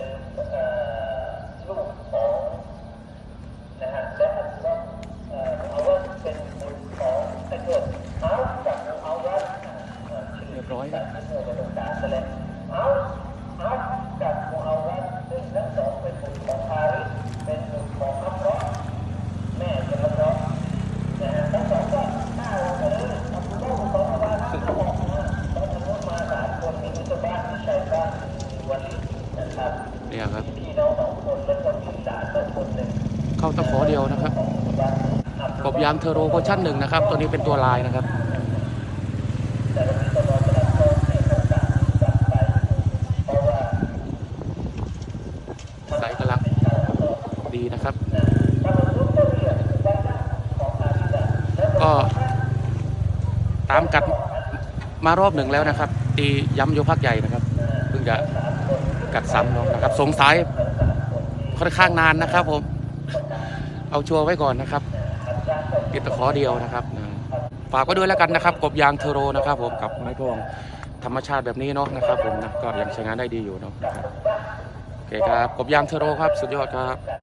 เป็นลูกของนะฮะและอัลลอฮ์เอาว่าเป็นบุญของไอ้เกิดเอาจากเอาว่เรียบร้อยนตเอาเอาจากเอาว่าหนึ่งสองเป็นบุญของฮาริเป็นบุญของอัลลอฮ์แม่เป็นอัอฮ์แล้สองก็ถ้าเราเอออัลลอฮ์ของอัลลอฮ์าบอกนมาสามคนมีมุสลิมที่ใช่บ้างวันนี้ เนี่ยครับ เข้าตะขอเดียวนะครับกบยามเทโรโพชั่นหนึ่งนะครับ ตัวนี้เป็นตัวลายนะครับสายกำลังดีนะครับ ก็ตามกัดมารอบหนึ่งแล้วนะครับ ตีย้ำโยพักใหญ่นะครับ เพิ่งจะ กัดซ้ำเนาะนะครับ สงสัยค่อนข้างนานนะครับผม เอาชัวร์ไว้ก่อนนะครับติดตะขอเดียวนะครับ ฝากไว้ด้วยแล้วกันนะครับ กบยางเทโรนะครับ ผมกับไม้พองธรรมชาติแบบนี้เนาะนะครับ ผมนะก็ยังใช้งานได้ดีอยู่เนาะนะครับโอเคครับ กบยางเทโรครับ สุดยอดครับ